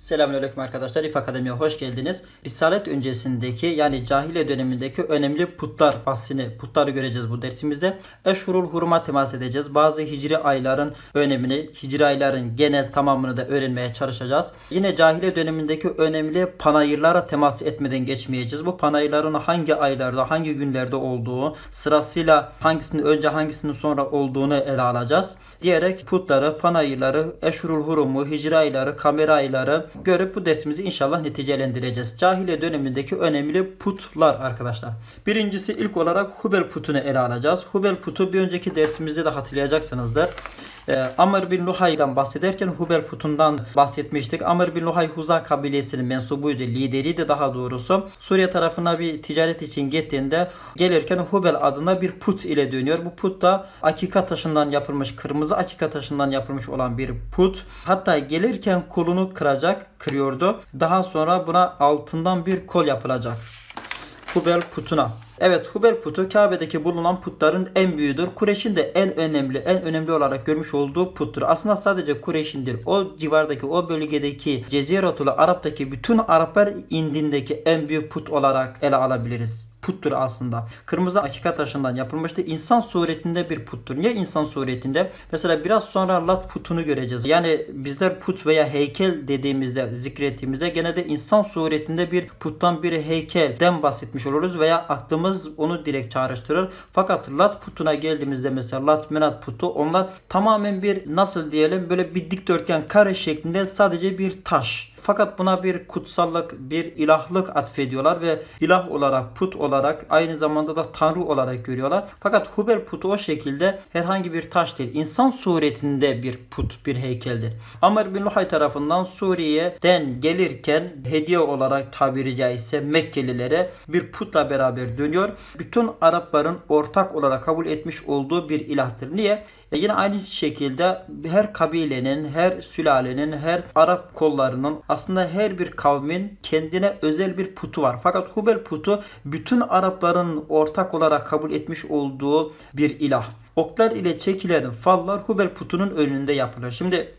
Selamünaleyküm arkadaşlar. İF Akademi'ye hoş geldiniz. Risalet öncesindeki yani cahiliye dönemindeki önemli putlar bahsini, putları göreceğiz bu dersimizde. Eşhurul hurma temas edeceğiz. Bazı hicri ayların önemini, hicri ayların genel tamamını da öğrenmeye çalışacağız. Yine cahiliye dönemindeki önemli panayırlara temas etmeden geçmeyeceğiz. Bu panayırların hangi aylarda, hangi günlerde olduğu, sırasıyla hangisinin önce hangisinin sonra olduğunu ele alacağız. Diyerek putları, panayırları, eşhurul hurumu, hicri ayları, kamera ayları görüp bu dersimizi inşallah neticelendireceğiz. Cahiliye dönemindeki önemli putlar arkadaşlar. Birincisi ilk olarak Hubel putunu ele alacağız. Hubel putu bir önceki dersimizde de hatırlayacaksınızdır. Ee, Amr bin Luhay'dan bahsederken Hubel putundan bahsetmiştik. Amr bin Luhay Huza kabilesinin mensubuydu, lideriydi daha doğrusu. Suriye tarafına bir ticaret için gittiğinde gelirken Hubel adına bir put ile dönüyor. Bu put da akika taşından yapılmış, kırmızı akika taşından yapılmış olan bir put. Hatta gelirken kolunu kıracak, kırıyordu. Daha sonra buna altından bir kol yapılacak. Hubel putuna. Evet Hubel putu Kabe'deki bulunan putların en büyüğüdür. Kureyş'in de en önemli, en önemli olarak görmüş olduğu puttur. Aslında sadece Kureyş'in değil, o civardaki, o bölgedeki Ceziretül Arap'taki bütün Araplar indindeki en büyük put olarak ele alabiliriz puttur aslında. Kırmızı akika taşından yapılmıştı. İnsan suretinde bir puttur. Niye insan suretinde? Mesela biraz sonra lat putunu göreceğiz. Yani bizler put veya heykel dediğimizde, zikrettiğimizde genelde insan suretinde bir puttan bir heykelden bahsetmiş oluruz veya aklımız onu direkt çağrıştırır. Fakat lat putuna geldiğimizde mesela lat menat putu onlar tamamen bir nasıl diyelim böyle bir dikdörtgen kare şeklinde sadece bir taş. Fakat buna bir kutsallık, bir ilahlık atfediyorlar ve ilah olarak, put olarak, aynı zamanda da tanrı olarak görüyorlar. Fakat Hubel putu o şekilde herhangi bir taş değil, insan suretinde bir put, bir heykeldir. Amr bin Luhay tarafından Suriye'den gelirken hediye olarak tabiri caizse Mekkelilere bir putla beraber dönüyor. Bütün Arapların ortak olarak kabul etmiş olduğu bir ilahtır. Niye? E yine aynı şekilde her kabilenin, her sülalenin, her Arap kollarının her bir kavmin kendine özel bir putu var. Fakat Hubel putu bütün Arapların ortak olarak kabul etmiş olduğu bir ilah. Oklar ile çekilen fallar Hubel putunun önünde yapılır. Şimdi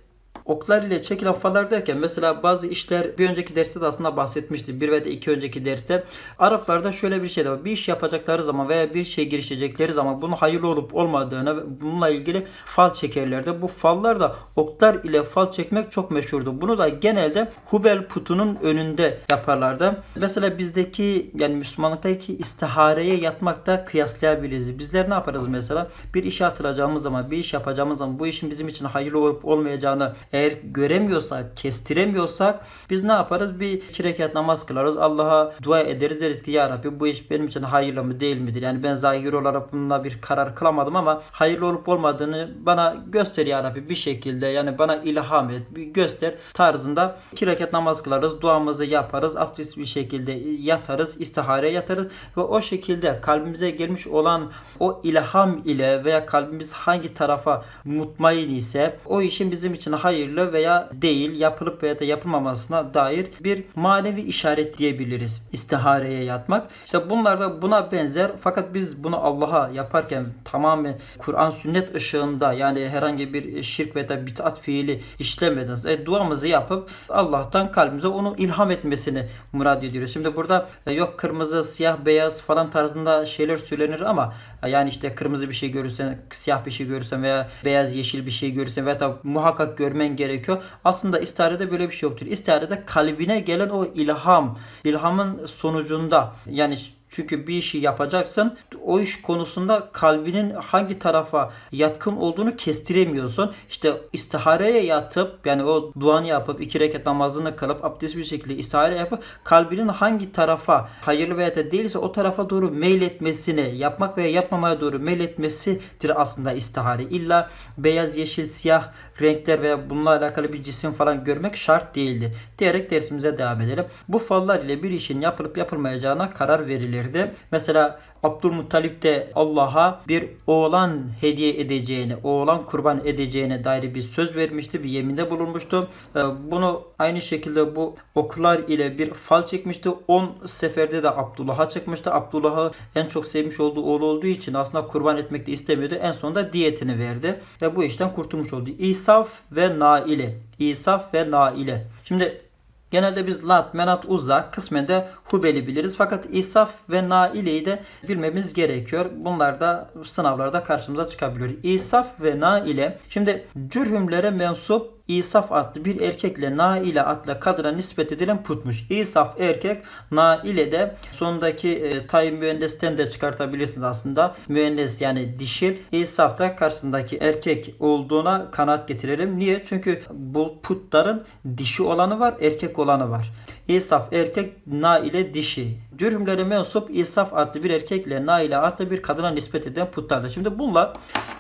oklar ile çekilen fallar derken mesela bazı işler bir önceki derste de aslında bahsetmiştim. Bir ve de iki önceki derste. Araplarda şöyle bir şey de var. Bir iş yapacakları zaman veya bir şey girişecekleri zaman bunun hayırlı olup olmadığını bununla ilgili fal çekerlerdi. Bu fallar da oklar ile fal çekmek çok meşhurdu. Bunu da genelde Hubel putunun önünde yaparlardı. Mesela bizdeki yani Müslümanlıktaki istihareye yatmakta kıyaslayabiliriz. Bizler ne yaparız mesela? Bir işe atılacağımız zaman, bir iş yapacağımız zaman bu işin bizim için hayırlı olup olmayacağını eğer göremiyorsak, kestiremiyorsak biz ne yaparız? Bir iki rekat namaz kılarız. Allah'a dua ederiz. Deriz ki Ya Rabbi bu iş benim için hayırlı mı değil midir? Yani ben zahir olarak bununla bir karar kılamadım ama hayırlı olup olmadığını bana göster Ya Rabbi bir şekilde. Yani bana ilham et. Bir göster tarzında iki rekat namaz kılarız. Duamızı yaparız. Abdest bir şekilde yatarız. istihare yatarız. Ve o şekilde kalbimize gelmiş olan o ilham ile veya kalbimiz hangi tarafa mutmain ise o işin bizim için hayırlı veya değil yapılıp veya da yapılmamasına dair bir manevi işaret diyebiliriz. İstihareye yatmak. İşte bunlar da buna benzer fakat biz bunu Allah'a yaparken tamamen Kur'an sünnet ışığında yani herhangi bir şirk veya da bid'at fiili işlemeden e, duamızı yapıp Allah'tan kalbimize onu ilham etmesini murad ediyoruz. Şimdi burada e, yok kırmızı, siyah, beyaz falan tarzında şeyler söylenir ama yani işte kırmızı bir şey görürsen, siyah bir şey görürsen veya beyaz, yeşil bir şey görürsen veya da muhakkak görmen gerekiyor. Aslında istiharede böyle bir şey yoktur. İstiharede kalbine gelen o ilham, ilhamın sonucunda yani çünkü bir işi yapacaksın. O iş konusunda kalbinin hangi tarafa yatkın olduğunu kestiremiyorsun. İşte istihareye yatıp yani o duanı yapıp iki rekat namazını kılıp abdest bir şekilde istihare yapıp kalbinin hangi tarafa hayırlı veya da değilse o tarafa doğru meyletmesini yapmak veya yapmamaya doğru meyletmesidir aslında istihare. İlla beyaz, yeşil, siyah renkler veya bununla alakalı bir cisim falan görmek şart değildir. Diyerek dersimize devam edelim. Bu fallar ile bir işin yapılıp yapılmayacağına karar verilirdi. Mesela Abdülmuttalip de Allah'a bir oğlan hediye edeceğini, oğlan kurban edeceğine dair bir söz vermişti, bir yeminde bulunmuştu. Ee, Bunu aynı şekilde bu oklar ile bir fal çekmişti. 10 seferde de Abdullah'a çıkmıştı. Abdullah'ı en çok sevmiş olduğu oğlu olduğu için aslında kurban etmek de istemiyordu. En sonunda diyetini verdi ve bu işten kurtulmuş oldu. İsaf ve Naile. İsaf ve Naile. Şimdi Genelde biz Lat, Menat, Uzza kısmen de Hubel'i biliriz. Fakat İsaf ve Naile'yi de bilmemiz gerekiyor. Bunlar da sınavlarda karşımıza çıkabiliyor. İsaf ve Naile şimdi cürhümlere mensup İsaf adlı bir erkekle Naile adlı kadına nispet edilen putmuş. İsaf erkek, Naile de sondaki e, tay müennesten de çıkartabilirsiniz aslında. Müennes yani dişil. İsaf da karşısındaki erkek olduğuna kanaat getirelim. Niye? Çünkü bu putların dişi olanı var, erkek olanı var. İsaf erkek, Naile dişi. Cürhümlere mensup İsaf adlı bir erkekle Naile adlı bir kadına nispet edilen putlardır. Şimdi bunlar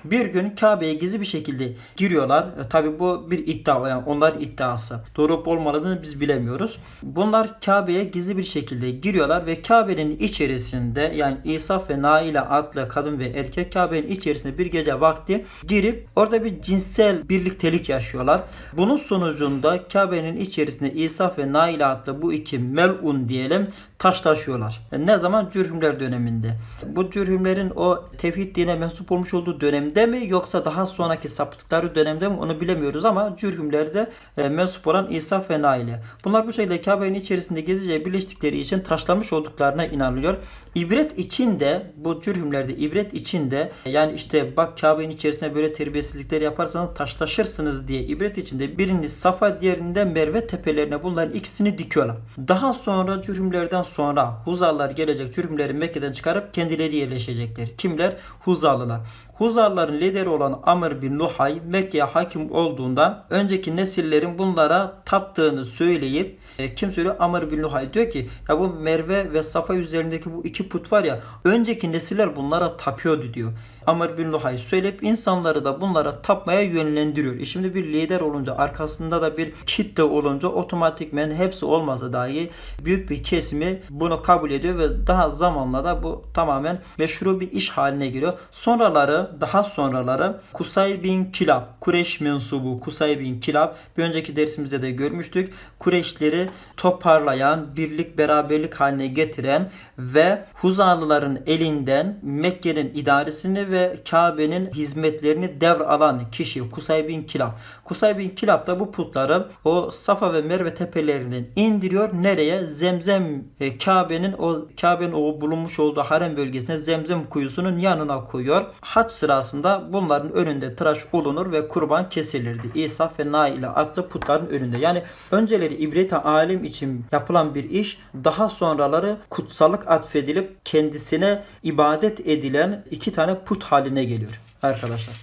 bir gün Kabe'ye gizli bir şekilde giriyorlar. E, Tabi bu bir iddia yani onların iddiası. Doğru olmadığını biz bilemiyoruz. Bunlar Kabe'ye gizli bir şekilde giriyorlar ve Kabe'nin içerisinde yani İsaf ve Naile adlı kadın ve erkek Kabe'nin içerisinde bir gece vakti girip orada bir cinsel birliktelik yaşıyorlar. Bunun sonucunda Kabe'nin içerisinde İsaf ve Naile adlı bu iki melun diyelim taşlaşıyorlar. E, Ne zaman? Cürhümler döneminde. Bu cürhümlerin o tevhid dine mensup olmuş olduğu dönemde mi yoksa daha sonraki sapıttıkları dönemde mi onu bilemiyoruz ama cürhümlerde e, mensup olan İsaf ve Naile. Bunlar bu şekilde Kabe'nin içerisinde gezice birleştikleri için taşlamış olduklarına inanılıyor. İbret için de bu cürhümlerde ibret için de yani işte bak Kabe'nin içerisinde böyle terbiyesizlikler yaparsanız taşlaşırsınız diye ibret içinde birini Safa diğerinde Merve tepelerine bunların ikisini dikiyorlar. Daha sonra cürhümlerden sonra Huzalılar gelecek cürhümleri Mekke'den çıkarıp kendileri yerleşecekler. Kimler? Huzalılar. Huzarların lideri olan Amr bin Luhay Mekke'ye hakim olduğunda önceki nesillerin bunlara taptığını söyleyip e, kim söylüyor? Amr bin Luhay diyor ki ya bu Merve ve Safa üzerindeki bu iki put var ya önceki nesiller bunlara tapıyordu diyor. Amr bin Luhay söyleyip insanları da bunlara tapmaya yönlendiriyor. E şimdi bir lider olunca arkasında da bir kitle olunca otomatikmen hepsi olmasa dahi büyük bir kesimi bunu kabul ediyor ve daha zamanla da bu tamamen meşru bir iş haline geliyor. Sonraları daha sonraları Kusay bin Kilab, Kureş mensubu Kusay bin Kilab bir önceki dersimizde de görmüştük. Kureşleri toparlayan, birlik beraberlik haline getiren ve Huzalıların elinden Mekke'nin idaresini ve Kabe'nin hizmetlerini devralan kişi Kusay bin Kilab. Kusay bin Kilab da bu putları o Safa ve Merve tepelerinden indiriyor. Nereye? Zemzem e, Kabe'nin o Kabe'nin o bulunmuş olduğu harem bölgesine Zemzem kuyusunun yanına koyuyor. Haç sırasında bunların önünde tıraş olunur ve kurban kesilirdi. İsa ve Naile adlı putların önünde. Yani önceleri ibreti alim için yapılan bir iş daha sonraları kutsallık atfedilip kendisine ibadet edilen iki tane put haline geliyor arkadaşlar.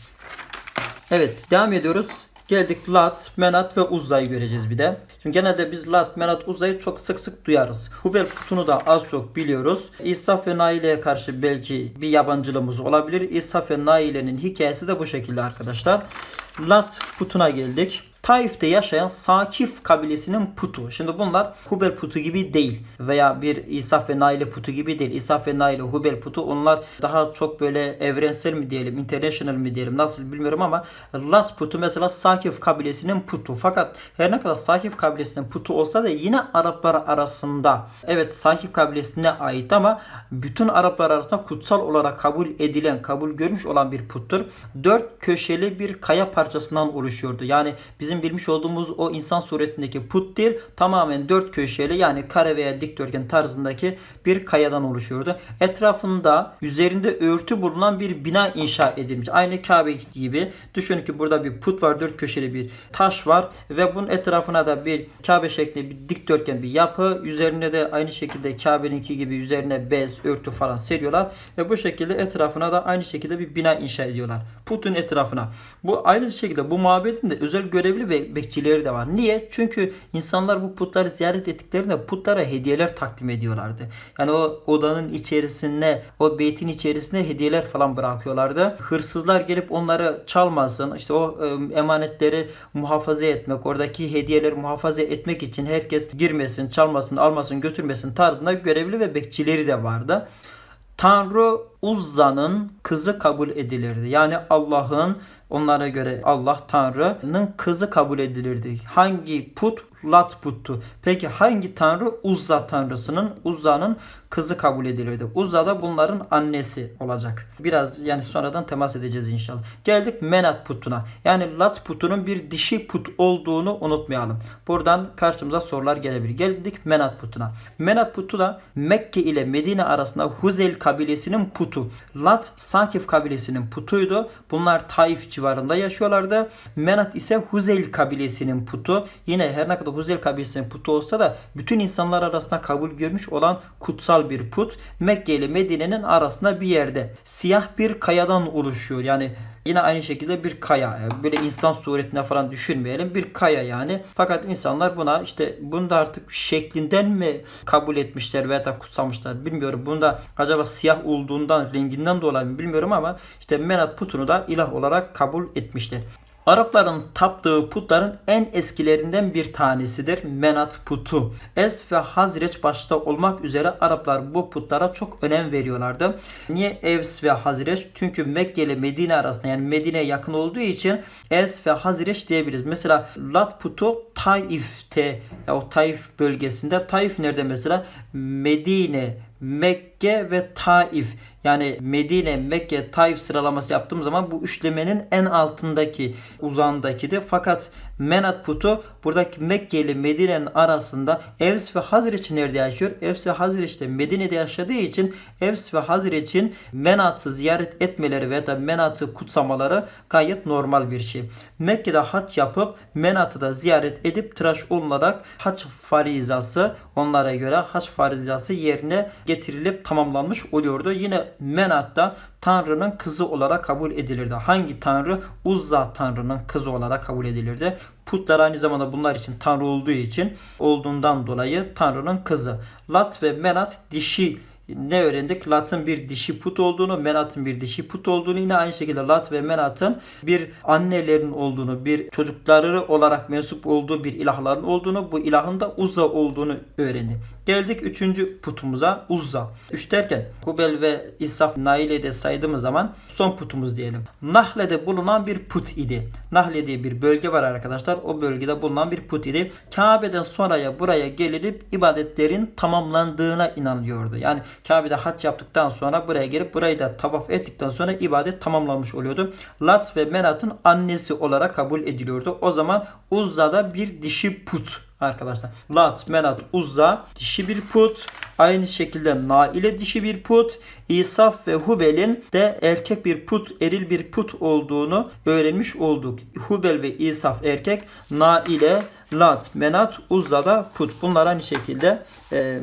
Evet devam ediyoruz. Geldik Lat, Menat ve Uzza'yı göreceğiz bir de. Şimdi genelde biz Lat, Menat, Uzza'yı çok sık sık duyarız. Hubel putunu da az çok biliyoruz. İsaf ve Naile'ye karşı belki bir yabancılığımız olabilir. İsaf ve Naile'nin hikayesi de bu şekilde arkadaşlar. Lat putuna geldik. Taif'te yaşayan Sakif kabilesinin putu. Şimdi bunlar Hubel putu gibi değil veya bir İsaf ve Naile putu gibi değil. İsaf ve Naile, Hubel putu onlar daha çok böyle evrensel mi diyelim, international mi diyelim nasıl bilmiyorum ama Lat putu mesela Sakif kabilesinin putu. Fakat her ne kadar Sakif kabilesinin putu olsa da yine Araplar arasında evet Sakif kabilesine ait ama bütün Araplar arasında kutsal olarak kabul edilen, kabul görmüş olan bir puttur. Dört köşeli bir kaya parçasından oluşuyordu. Yani bizim bilmiş olduğumuz o insan suretindeki put değil tamamen dört köşeli yani kare veya dikdörtgen tarzındaki bir kayadan oluşuyordu. Etrafında üzerinde örtü bulunan bir bina inşa edilmiş. Aynı Kabe gibi. Düşünün ki burada bir put var. Dört köşeli bir taş var ve bunun etrafına da bir Kabe şeklinde bir dikdörtgen bir yapı. Üzerine de aynı şekilde Kabe'ninki gibi üzerine bez, örtü falan seriyorlar ve bu şekilde etrafına da aynı şekilde bir bina inşa ediyorlar. Putun etrafına. Bu aynı şekilde bu mabedin de özel görevli ve bekçileri de var. Niye? Çünkü insanlar bu putları ziyaret ettiklerinde putlara hediyeler takdim ediyorlardı. Yani o odanın içerisine, o beytin içerisine hediyeler falan bırakıyorlardı. Hırsızlar gelip onları çalmasın, işte o e, emanetleri muhafaza etmek, oradaki hediyeleri muhafaza etmek için herkes girmesin, çalmasın, almasın, götürmesin tarzında görevli ve bekçileri de vardı. Tanrı Uzza'nın kızı kabul edilirdi. Yani Allah'ın onlara göre Allah Tanrı'nın kızı kabul edilirdi. Hangi put? Lat puttu. Peki hangi tanrı? Uzza tanrısının, Uzza'nın kızı kabul edilirdi. Uzza da bunların annesi olacak. Biraz yani sonradan temas edeceğiz inşallah. Geldik Menat putuna. Yani Lat putunun bir dişi put olduğunu unutmayalım. Buradan karşımıza sorular gelebilir. Geldik Menat putuna. Menat putu da Mekke ile Medine arasında Huzel kabilesinin putu. Lat Sakif kabilesinin putuydu. Bunlar Taif civarında yaşıyorlardı. Menat ise Huzel kabilesinin putu. Yine her ne kadar Huzel kabilesinin putu olsa da bütün insanlar arasında kabul görmüş olan kutsal bir put. Mekke ile Medine'nin arasında bir yerde. Siyah bir kayadan oluşuyor. Yani Yine aynı şekilde bir kaya. Böyle insan suretine falan düşünmeyelim. Bir kaya yani. Fakat insanlar buna işte bunu da artık şeklinden mi kabul etmişler veya da kutsamışlar bilmiyorum. Bunda acaba siyah olduğundan, renginden dolayı mı bilmiyorum ama işte Menat putunu da ilah olarak kabul etmişler. Arapların taptığı putların en eskilerinden bir tanesidir Menat putu. Es ve Hazreç başta olmak üzere Araplar bu putlara çok önem veriyorlardı. Niye Evs ve Hazreç? Çünkü Mekke ile Medine arasında yani Medine'ye yakın olduğu için Es ve Hazreç diyebiliriz. Mesela Lat putu Taif'te o Taif bölgesinde. Taif nerede mesela? Medine, Mekke ve Taif. Yani Medine, Mekke, Taif sıralaması yaptığım zaman bu üçlemenin en altındaki uzağındakidir. Fakat Menat putu buradaki Mekke ile Medine'nin arasında Evs ve Hazreç nerede yaşıyor? Evs ve Hazreç de Medine'de yaşadığı için Evs ve Hazreç'in Menat'ı ziyaret etmeleri veya da Menat'ı kutsamaları gayet normal bir şey. Mekke'de haç yapıp Menat'ı da ziyaret edip tıraş olunarak haç farizası onlara göre haç farizası yerine getirilip tamamlanmış oluyordu. Yine Menat da Tanrı'nın kızı olarak kabul edilirdi. Hangi Tanrı? Uzza Tanrı'nın kızı olarak kabul edilirdi. Putlar aynı zamanda bunlar için Tanrı olduğu için olduğundan dolayı Tanrı'nın kızı. Lat ve Menat dişi ne öğrendik? Lat'ın bir dişi put olduğunu, Menat'ın bir dişi put olduğunu yine aynı şekilde Lat ve Menat'ın bir annelerin olduğunu, bir çocukları olarak mensup olduğu bir ilahların olduğunu, bu ilahın da Uzza olduğunu öğrendik. Geldik üçüncü putumuza Uzza. Üç derken Kubel ve İsaf Naile'de saydığımız zaman son putumuz diyelim. Nahle'de bulunan bir put idi. Nahle diye bir bölge var arkadaşlar. O bölgede bulunan bir put idi. Kabe'den sonraya buraya gelinip ibadetlerin tamamlandığına inanılıyordu. Yani Kabe'de hac yaptıktan sonra buraya gelip burayı da tavaf ettikten sonra ibadet tamamlanmış oluyordu. Lat ve Menat'ın annesi olarak kabul ediliyordu. O zaman Uzza'da bir dişi put arkadaşlar. Lat, Menat, Uzza dişi bir put. Aynı şekilde Naile dişi bir put. İsaf ve Hubel'in de erkek bir put, eril bir put olduğunu öğrenmiş olduk. Hubel ve İsaf erkek, Naile, Lat, Menat, Uzza da put. Bunlar aynı şekilde e,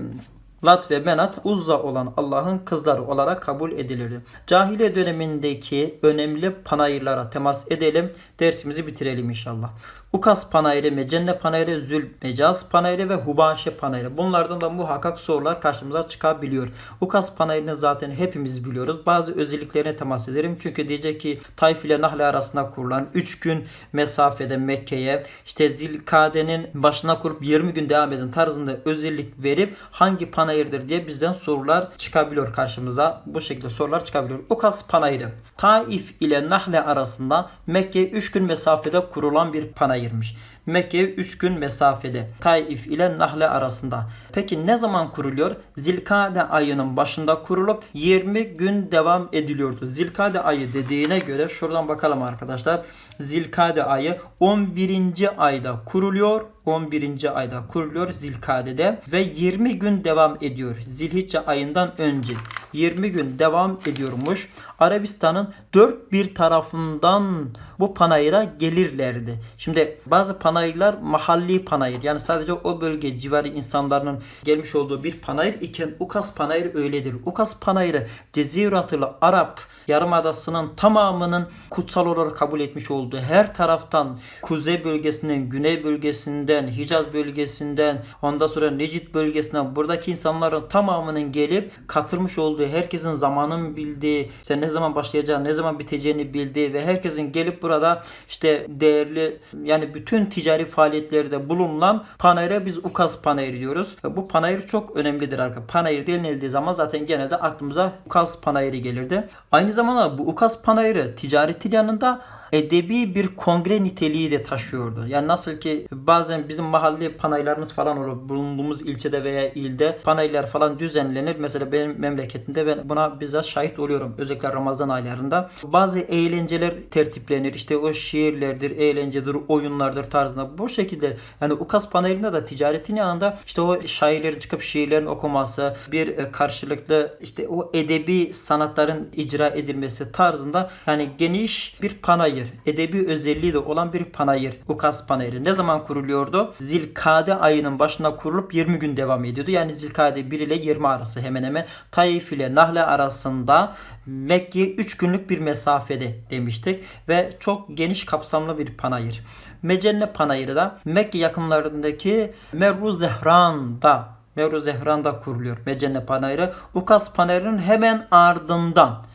Lat ve Menat Uzza olan Allah'ın kızları olarak kabul edilirdi. Cahiliye dönemindeki önemli panayırlara temas edelim. Dersimizi bitirelim inşallah. Ukas panayırı, Mecenne panayırı, Zül Mecaz panayırı ve Hubaşe panayırı. Bunlardan da muhakkak sorular karşımıza çıkabiliyor. Ukas panayırını zaten hepimiz biliyoruz. Bazı özelliklerine temas ederim. Çünkü diyecek ki Taif ile Nahle arasında kurulan 3 gün mesafede Mekke'ye işte Zilkade'nin başına kurup 20 gün devam eden tarzında özellik verip hangi panayırdır diye bizden sorular çıkabiliyor karşımıza. Bu şekilde sorular çıkabiliyor. Ukas panayırı. Taif ile Nahle arasında Mekke 3 gün mesafede kurulan bir panayır girmiş. Mekke'ye 3 gün mesafede. Taif ile Nahle arasında. Peki ne zaman kuruluyor? Zilkade ayının başında kurulup 20 gün devam ediliyordu. Zilkade ayı dediğine göre şuradan bakalım arkadaşlar. Zilkade ayı 11. ayda kuruluyor. 11. ayda kuruluyor Zilkade'de ve 20 gün devam ediyor. Zilhicce ayından önce 20 gün devam ediyormuş. Arabistan'ın dört bir tarafından bu panayıra gelirlerdi. Şimdi bazı panayırlar mahalli panayır. Yani sadece o bölge civarı insanların gelmiş olduğu bir panayır iken Ukas panayırı öyledir. Ukas panayırı Ceziratılı Arap Yarımadası'nın tamamının kutsal olarak kabul etmiş olduğu her taraftan kuzey bölgesinden, güney bölgesinden, Hicaz bölgesinden, ondan sonra Necid bölgesinden buradaki insanların tamamının gelip katılmış olduğu usulü, herkesin zamanın bildiği, işte ne zaman başlayacağını, ne zaman biteceğini bildiği ve herkesin gelip burada işte değerli yani bütün ticari faaliyetlerde bulunan panayıra biz ukaz panayır diyoruz. Ve bu panayır çok önemlidir arkadaşlar. Panayır denildiği zaman zaten genelde aklımıza ukaz panayırı gelirdi. Aynı zamanda bu ukaz panayırı ticaretin yanında edebi bir kongre niteliği de taşıyordu. Yani nasıl ki bazen bizim mahalli panaylarımız falan olur. Bulunduğumuz ilçede veya ilde panaylar falan düzenlenir. Mesela benim memleketimde ben buna bizzat şahit oluyorum. Özellikle Ramazan aylarında. Bazı eğlenceler tertiplenir. İşte o şiirlerdir, eğlencedir, oyunlardır tarzında. Bu şekilde yani Ukas panayırında da ticaretin yanında işte o şairlerin çıkıp şiirlerin okuması, bir e, karşılıklı işte o edebi sanatların icra edilmesi tarzında yani geniş bir panayır, edebi özelliği de olan bir panayır. Ukas panayırı. Ne zaman kuruluyordu? Zilkade ayının başına kurulup 20 gün devam ediyordu. Yani Zilkade 1 ile 20 arası hemen hemen Taif ile Nahle arasında Mekke 3 günlük bir mesafede demiştik ve çok geniş kapsamlı bir panayır. Mecenne panayırı da Mekke yakınlarındaki Merru Zehran'da Merru Zehran'da kuruluyor Mecenne panayırı. Ukas panayırının hemen ardından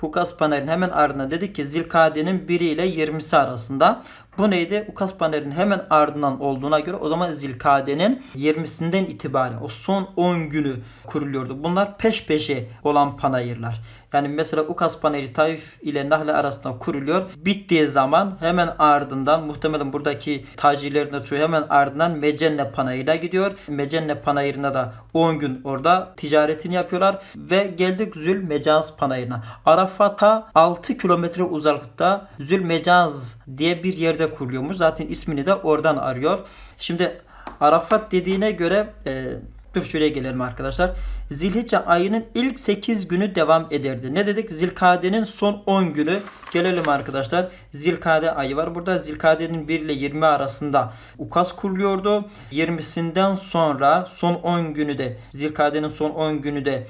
Hukas Paner'in hemen ardına dedik ki Zilkade'nin 1 ile 20'si arasında. Bu neydi? Ukas Paner'in hemen ardından olduğuna göre o zaman Zilkade'nin 20'sinden itibaren o son 10 günü kuruluyordu. Bunlar peş peşe olan panayırlar. Yani mesela Ukas Panayırı Taif ile Nahle arasında kuruluyor. Bittiği zaman hemen ardından muhtemelen buradaki tacirlerin de çoğu hemen ardından Mecenne Panayırı'na gidiyor. Mecenne Panayırı'na da 10 gün orada ticaretini yapıyorlar ve geldik Zül Mecaz Panayırı'na. Arafat'a 6 kilometre uzaklıkta Zül Mecaz diye bir yerde kuruluyormuş. Zaten ismini de oradan arıyor. Şimdi Arafat dediğine göre e, Dur şuraya gelelim arkadaşlar. Zilhicce ayının ilk 8 günü devam ederdi. Ne dedik? Zilkade'nin son 10 günü. Gelelim arkadaşlar. Zilkade ayı var. Burada Zilkade'nin 1 ile 20 arasında ukas kuruluyordu. 20'sinden sonra son 10 günü de Zilkade'nin son 10 günü de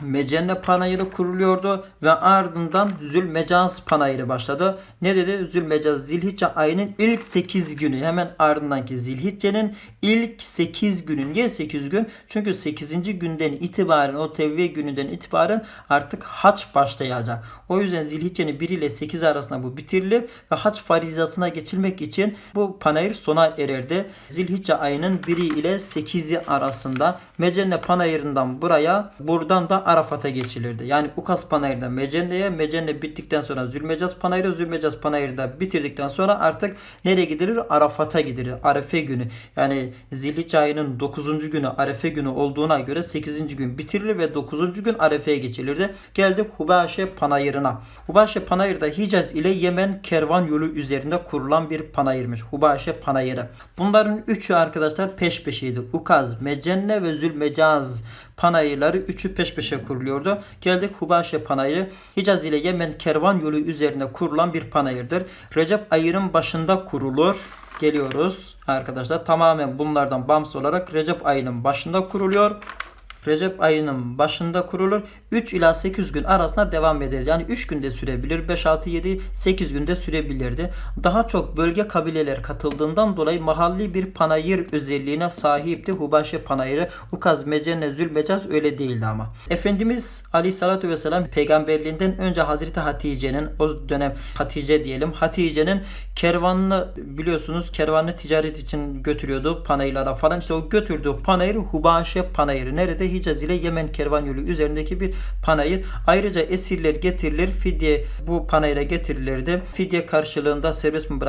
Mecenne panayırı kuruluyordu ve ardından Zülmecaz panayırı başladı. Ne dedi? Zülmecaz Zilhicce ayının ilk 8 günü hemen ardındanki Zilhicce'nin ilk 8 günü. Niye 8 gün? Çünkü 8. günden itibaren o tevviye gününden itibaren artık haç başlayacak. O yüzden Zilhicce'nin 1 ile 8 arasında bu bitirilip ve haç farizasına geçilmek için bu panayır sona ererdi. Zilhicce ayının 1 ile 8'i arasında Mecenne panayırından buraya buradan da Arafat'a geçilirdi. Yani Ukas Panayır'da Mecenne'ye, Mecenne bittikten sonra Zülmecaz Panayır'a, Zülmecaz Panayır'da bitirdikten sonra artık nereye gidilir? Arafat'a gidilir. Arefe günü. Yani Zilhicce ayının 9. günü Arefe günü olduğuna göre 8. gün bitirilir ve 9. gün Arefe'ye geçilirdi. Geldik Hubaşe Panayır'ına. Hubaşe Panayır'da Hicaz ile Yemen kervan yolu üzerinde kurulan bir panayırmış. Hubaşe Panayırı. Bunların üçü arkadaşlar peş peşeydi. Ukaz, Mecenne ve Zülmecaz panayırları üçü peş peşe kuruluyordu. Geldik Hubaşe panayırı. Hicaz ile Yemen kervan yolu üzerine kurulan bir panayırdır. Recep ayının başında kurulur. Geliyoruz arkadaşlar. Tamamen bunlardan bağımsız olarak Recep ayının başında kuruluyor. Recep ayının başında kurulur. 3 ila 8 gün arasında devam eder. Yani 3 günde sürebilir. 5, 6, 7, 8 günde sürebilirdi. Daha çok bölge kabileler katıldığından dolayı mahalli bir panayır özelliğine sahipti. Hubaşe panayırı. Ukaz, Mecenne, Zülmecaz öyle değildi ama. Efendimiz Aleyhisselatü Vesselam peygamberliğinden önce Hazreti Hatice'nin o dönem Hatice diyelim. Hatice'nin kervanını biliyorsunuz kervanını ticaret için götürüyordu panayırlara falan. İşte o götürdüğü panayır Hubaşe panayırı. Nerede? Hicaz ile Yemen kervan yolu üzerindeki bir panayır. Ayrıca esirler getirilir. Fidye bu panayıra getirilirdi. Fidye karşılığında serbest mi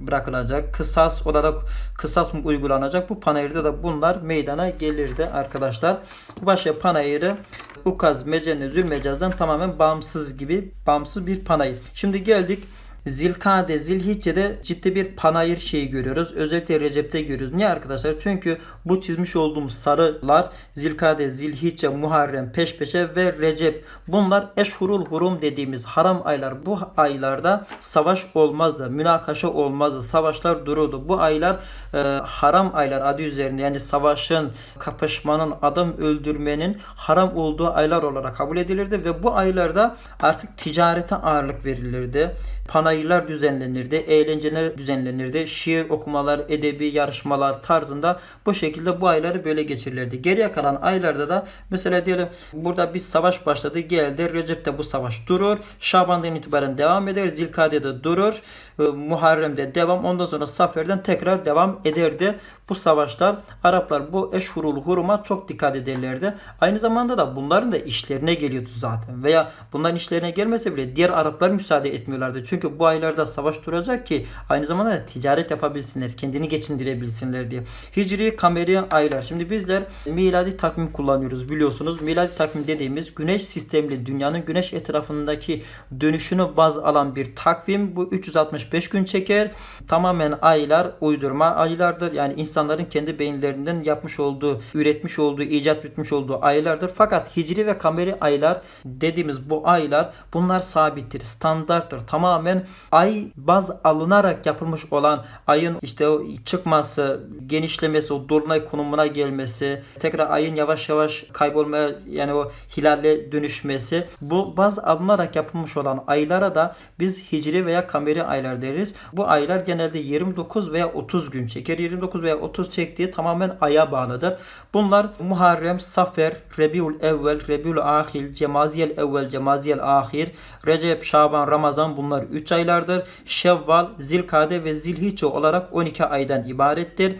bırakılacak? Kısas olarak kısas mı uygulanacak? Bu panayırda da bunlar meydana gelirdi arkadaşlar. Başka panayırı Ukaz, Mecenne, Zülmecaz'dan tamamen bağımsız gibi bağımsız bir panayır. Şimdi geldik Zilkade, Zilhicce'de ciddi bir panayır şeyi görüyoruz. Özellikle Recep'te görüyoruz. Niye arkadaşlar? Çünkü bu çizmiş olduğumuz sarılar Zilkade, Zilhicce, Muharrem, peş peşe ve Recep. Bunlar eşhurul hurum dediğimiz haram aylar. Bu aylarda savaş olmazdı. Münakaşa olmazdı. Savaşlar dururdu. Bu aylar e, haram aylar adı üzerinde. Yani savaşın, kapışmanın, adam öldürmenin haram olduğu aylar olarak kabul edilirdi ve bu aylarda artık ticarete ağırlık verilirdi. Panayır alaylar düzenlenirdi, eğlenceler düzenlenirdi, şiir okumalar, edebi yarışmalar tarzında bu şekilde bu ayları böyle geçirilirdi. Geriye kalan aylarda da mesela diyelim burada bir savaş başladı geldi. Recep'te bu savaş durur. Şaban'dan itibaren devam eder. Zilkade'de durur. e, Muharrem'de devam. Ondan sonra Safer'den tekrar devam ederdi. Bu savaşlar Araplar bu eşhurul huruma çok dikkat ederlerdi. Aynı zamanda da bunların da işlerine geliyordu zaten. Veya bunların işlerine gelmese bile diğer Araplar müsaade etmiyorlardı. Çünkü bu aylarda savaş duracak ki aynı zamanda da ticaret yapabilsinler. Kendini geçindirebilsinler diye. Hicri, kameri aylar. Şimdi bizler miladi takvim kullanıyoruz biliyorsunuz. Miladi takvim dediğimiz güneş sistemli dünyanın güneş etrafındaki dönüşünü baz alan bir takvim. Bu 365 gün çeker. Tamamen aylar uydurma aylardır. Yani insanların kendi beyinlerinden yapmış olduğu, üretmiş olduğu, icat etmiş olduğu aylardır. Fakat hicri ve kameri aylar dediğimiz bu aylar bunlar sabittir, standarttır. Tamamen ay baz alınarak yapılmış olan ayın işte o çıkması, genişlemesi, o dolunay konumuna gelmesi, tekrar ayın yavaş yavaş kaybolmaya yani o hilalle dönüşmesi bu baz alınarak yapılmış olan aylara da biz hicri veya kameri aylar deriz. Bu aylar genelde 29 veya 30 gün çeker. 29 veya 30 çektiği tamamen aya bağlıdır. Bunlar Muharrem, Safer, Rebiul Evvel, Rebiul Ahir, Cemaziyel Evvel, Cemaziyel Ahir, Recep, Şaban, Ramazan bunlar 3 aylardır. Şevval, Zilkade ve Zilhicce olarak 12 aydan ibarettir.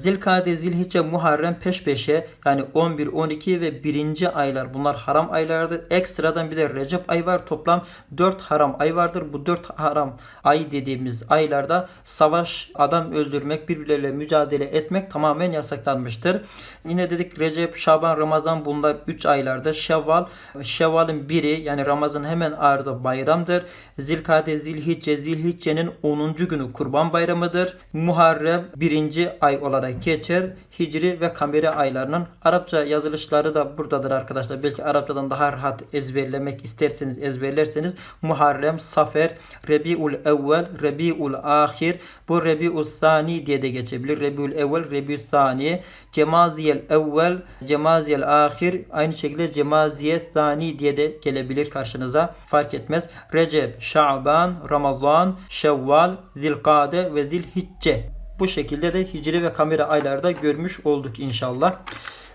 Zilkade, Zilhicce, Muharrem peş peşe yani 11, 12 ve 1. aylar bunlar haram aylardır. Ekstradan bir de Recep ay var. Toplam 4 haram ay vardır. Bu 4 haram ay dediğimiz aylarda savaş, adam öldürmek, birbirleriyle mücadele etmek tamamen yasaklanmıştır. Yine dedik Recep, Şaban, Ramazan bunlar 3 aylardır. Şevval, Şevval'in biri yani Ramazan hemen ardında bayramdır. Zilkade, Zilhicce, Zilhicce'nin 10. günü Kurban Bayramıdır. Muharrem 1. ay olarak geçer. Hicri ve kameri aylarının Arapça yazılışları da buradadır arkadaşlar. Belki Arapçadan daha rahat ezberlemek isterseniz ezberlerseniz Muharrem, Safer, Rebiul Evvel, Rebiul Ahir, bu Rebiul Thani diye de geçebilir. Rebiul Evvel, Rebiul Thani, Cemaziyel Evvel, Cemaziyel Ahir, aynı şekilde Cemaziyel Thani diye de gelebilir karşınıza. Fark etmez. Recep, Şaban, Ramazan, Şevval, Zilkade ve Zilhicce. Bu şekilde de hicri ve kamera aylarda görmüş olduk inşallah.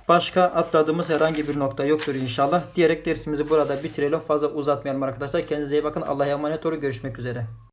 Başka atladığımız herhangi bir nokta yoktur inşallah. Diyerek dersimizi burada bitirelim. Fazla uzatmayalım arkadaşlar. Kendinize iyi bakın. Allah'a emanet olun. Görüşmek üzere.